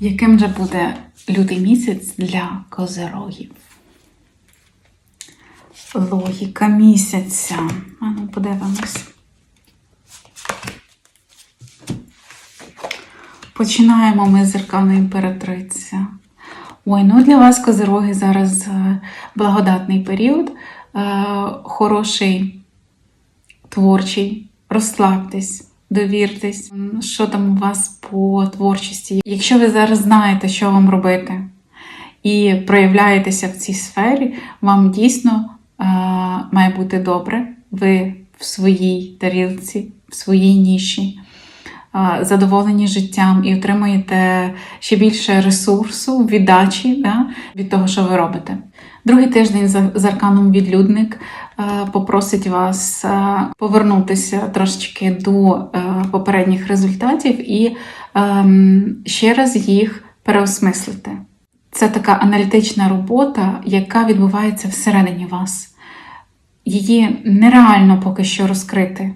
Яким же буде лютий місяць для козирогів? Логіка місяця. А ну, подивимось. Починаємо ми з зеркальної імператриця. Ой, ну для вас, козироги, зараз е, благодатний період, е, хороший, творчий. Розслабтесь, довіртесь, що там у вас по творчості. Якщо ви зараз знаєте, що вам робити, і проявляєтеся в цій сфері, вам дійсно е, має бути добре. Ви в своїй тарілці, в своїй ніші, задоволені життям і отримуєте ще більше ресурсу, віддачі да, від того, що ви робите. Другий тиждень з арканом відлюдник е, попросить вас е, повернутися трошечки до е, попередніх результатів і ще раз їх переосмислити. Це така аналітична робота, яка відбувається всередині вас. Її нереально поки що розкрити,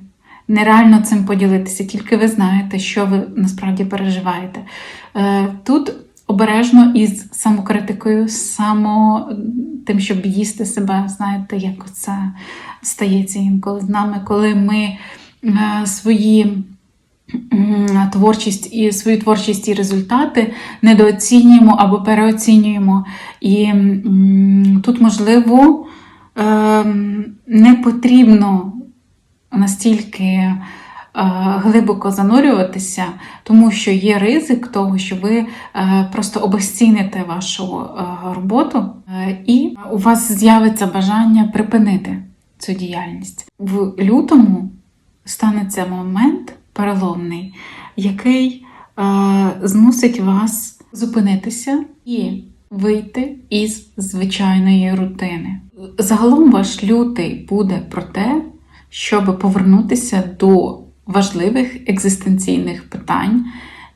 нереально цим поділитися, тільки ви знаєте, що ви насправді переживаєте. Е, Тут обережно із самокритикою, само тим, щоб їсти себе, знаєте, як це стається інколи з нами, коли ми е, свої творчість і свою творчість і результати недооцінюємо або переоцінюємо. І тут, можливо, ем, не потрібно настільки е, глибоко занурюватися, тому що є ризик того, що ви е, просто обесціните вашу е, роботу, і у вас з'явиться бажання припинити цю діяльність. В лютому станеться момент переломний, який змусить вас зупинитися і вийти із звичайної рутини. Загалом ваш лютий буде про те, щоб повернутися до важливих екзистенційних питань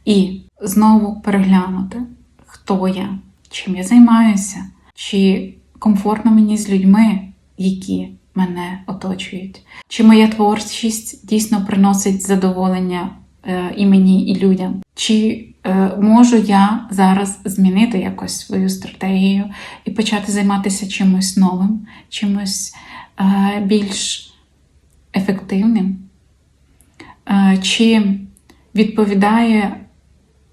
і знову переглянути, хто я, чим я займаюся, чи комфортно мені з людьми, які мене оточують, чи моя творчість дійсно приносить задоволення е, і мені, і людям, чи е, можу я зараз змінити якось свою стратегію і почати займатися чимось новим, чимось е, більш ефективним, Е, чи відповідає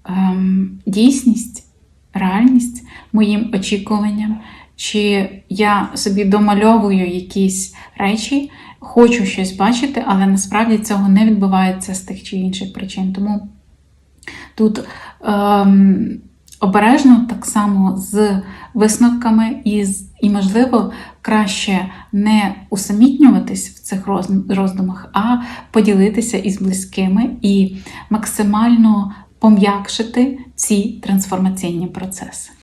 ем, дійсність, реальність моїм очікуванням, чи я собі домальовую якісь речі, хочу щось бачити, але насправді цього не відбувається з тих чи інших причин. Тому тут ем, обережно так само з висновками і, і, можливо, краще не усамітнюватись в цих роздумах, а поділитися із близькими і максимально пом'якшити ці трансформаційні процеси.